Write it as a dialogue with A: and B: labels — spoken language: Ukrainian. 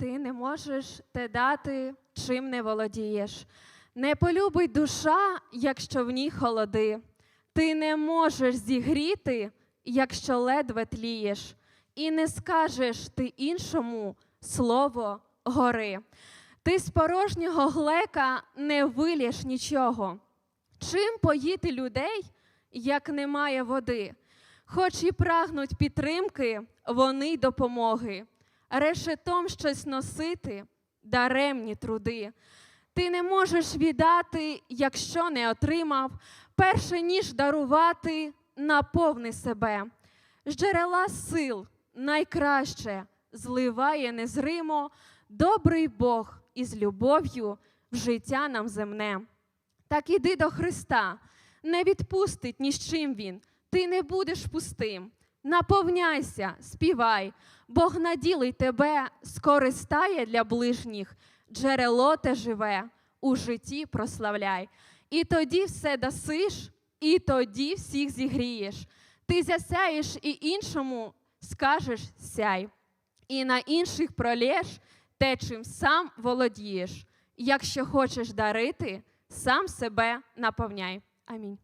A: ти не можеш те дати, чим не володієш. Не полюбить душа, якщо в ній холоди. Ти не можеш зігріти, якщо ледве тлієш, і не скажеш ти іншому слово гори. Ти з порожнього глека не вилєш нічого. Чим поїти людей, як немає води? Хоч і прагнуть підтримки, вони й допомоги. Решетом щось носити даремні труди. Ти не можеш віддати, якщо не отримав, перше ніж дарувати, наповни себе. З джерела сил найкраще зливає незримо добрий Бог із любов'ю в життя нам земне. Так іди до Христа, не відпустить ні з чим Він, ти не будеш пустим. Наповняйся, співай, Бог наділий тебе, скористає для ближніх, джерело те живе, у житті прославляй. І тоді все дасиш, і тоді всіх зігрієш. Ти засяєш і іншому скажеш сяй, і на інших пролєш те, чим сам володієш. Якщо хочеш дарити, сам себе наповняй. Амінь.